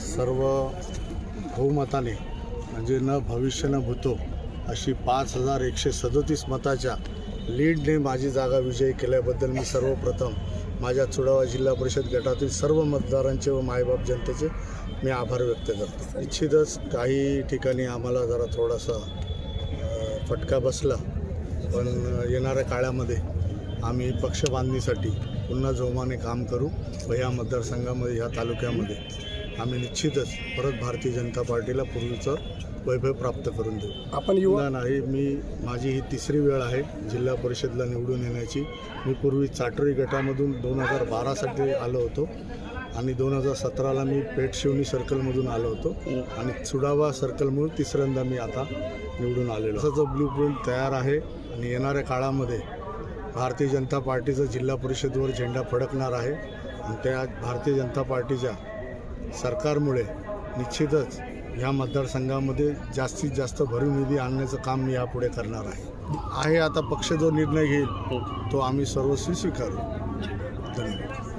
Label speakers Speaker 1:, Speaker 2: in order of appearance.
Speaker 1: सर्व बहुमताने म्हणजे न भविष्य न भूतो अशी पाच हजार एकशे सदोतीस मताच्या लीडने माझी जागा विजयी केल्याबद्दल मी सर्वप्रथम माझ्या चुडावा जिल्हा परिषद गटातील सर्व मतदारांचे व मायबाप जनतेचे मी आभार व्यक्त करतो. निश्चितच काही ठिकाणी आम्हाला जरा थोडासा फटका बसला पण येणाऱ्या काळामध्ये आम्ही पक्ष बांधणीसाठी पुन्हा जोमाने काम करू व ह्या मतदारसंघामध्ये ह्या तालुक्यामध्ये आम्ही निश्चितच परत भारतीय जनता पार्टीला पूर्वीचं वैभव प्राप्त करून देऊ.
Speaker 2: आपण
Speaker 1: युवा नाही मी माझी ही तिसरी वेळ आहे जिल्हा परिषदला निवडून येण्याची. मी पूर्वी चाटोरी गटामधून दोन हजार बारासाठी आलो होतो आणि दोन हजार सतराला मी पेठशिवणी सर्कलमधून आलो होतो आणि चुडावा सर्कलमधून तिसऱ्यांदा मी आता निवडून आलेलो. असाचा ब्ल्यू प्रिंट तयार आहे आणि येणाऱ्या काळामध्ये भारतीय जनता पार्टीचा जिल्हा परिषदेवर झेंडा फडकणार आहे. आणि त्या भारतीय जनता पार्टीच्या सरकारमुळे निश्चितच ह्या मतदारसंघामध्ये जास्तीत जास्त भरीव निधी आणण्याचं काम मी यापुढे करणार आहे. आहे आता पक्ष जो निर्णय घेईल तो आम्ही सर्वस्वी स्वीकारू. धन्यवाद.